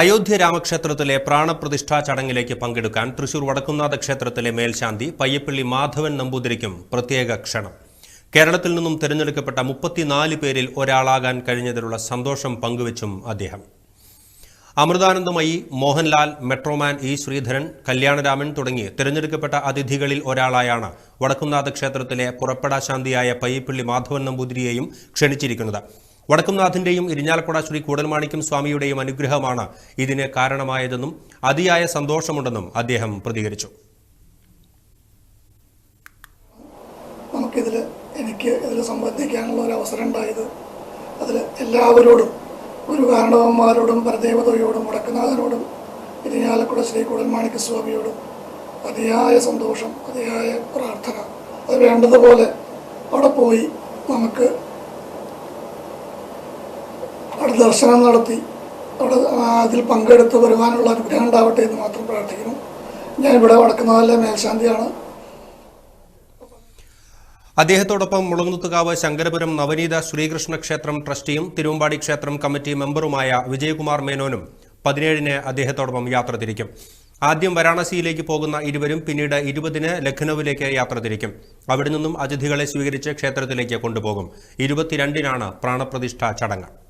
അയോധ്യ രാമക്ഷേത്രത്തിലെ പ്രാണപ്രതിഷ്ഠാ ചടങ്ങിലേക്ക് പങ്കെടുക്കാൻ തൃശൂർ വടക്കുന്നാഥ ക്ഷേത്രത്തിലെ മേൽശാന്തി പയ്യപ്പള്ളി മാധവൻ നമ്പൂതിരിക്കും പ്രത്യേക ക്ഷണം. കേരളത്തിൽ നിന്നും തിരഞ്ഞെടുക്കപ്പെട്ട മുപ്പത്തിനാല് പേരിൽ ഒരാളാകാൻ കഴിഞ്ഞതിലുള്ള സന്തോഷം പങ്കുവച്ചും അദ്ദേഹം. അമൃതാനന്ദമയി മോഹൻലാൽ മെട്രോമാൻ ഇ ശ്രീധരൻ കല്യാണരാമൻ തുടങ്ങി തിരഞ്ഞെടുക്കപ്പെട്ട അതിഥികളിൽ ഒരാളായാണ് വടക്കുംനാഥ ക്ഷേത്രത്തിലെ പുറപ്പെടാശാന്തിയായ പയ്യപ്പള്ളി മാധവൻ നമ്പൂതിരിയെയും ക്ഷണിച്ചിരിക്കുന്നത്. വടക്കുംനാഥിന്റെയും ഇരിഞ്ഞാലക്കുട ശ്രീ കൂടൽമാണിക്യം സ്വാമിയുടെയും അനുഗ്രഹമാണ് ഇതിന് കാരണമായതെന്നും അതിയായ സന്തോഷമുണ്ടെന്നും അദ്ദേഹം പ്രതികരിച്ചു. നമുക്കിതിൽ എനിക്ക് ഇതിൽ സംബന്ധിക്കാനുള്ള ഒരു അവസരം ഉണ്ടായത് അതിൽ എല്ലാവരോടും ഒരു കാരണവന്മാരോടും പരദേവതയോടും വടക്കുനാഥനോടും ഇരിഞ്ഞാലക്കുട ശ്രീ കുടൽമാണിക്യ സ്വാമിയോടും അതിയായ സന്തോഷം അതിയായ പ്രാർത്ഥന അത് വേണ്ടതുപോലെ അവിടെ പോയി നമുക്ക് അവിടെ ദർശനം നടത്തി. അവിടെ അതിൽ പങ്കെടുത്ത് വരുവാനുള്ള അനുഗ്രഹം ഉണ്ടാവട്ടെ എന്ന് മാത്രം പ്രാർത്ഥിക്കുന്നു. ഞാൻ ഇവിടെ വടക്കുന്നതല്ല മേൽശാന്തിയാണ്. അദ്ദേഹത്തോടൊപ്പം മുളങ്ങുത്തുകാവ് ശങ്കരപുരം നവനീത ശ്രീകൃഷ്ണ ക്ഷേത്രം ട്രസ്റ്റിയും തിരുവമ്പാടി ക്ഷേത്രം കമ്മിറ്റി മെമ്പറുമായ വിജയകുമാർ മേനോനും പതിനേഴിന് അദ്ദേഹത്തോടൊപ്പം യാത്ര തിരിക്കും. ആദ്യം വാരാണസിയിലേക്ക് പോകുന്ന ഇരുവരും പിന്നീട് ഇരുപതിന് ലഖ്നൌവിലേക്ക് യാത്ര തിരിക്കും. അവിടെ നിന്നും അതിഥികളെ സ്വീകരിച്ച് ക്ഷേത്രത്തിലേക്ക് കൊണ്ടുപോകും. ഇരുപത്തിരണ്ടിനാണ് പ്രാണപ്രതിഷ്ഠ ചടങ്ങ്.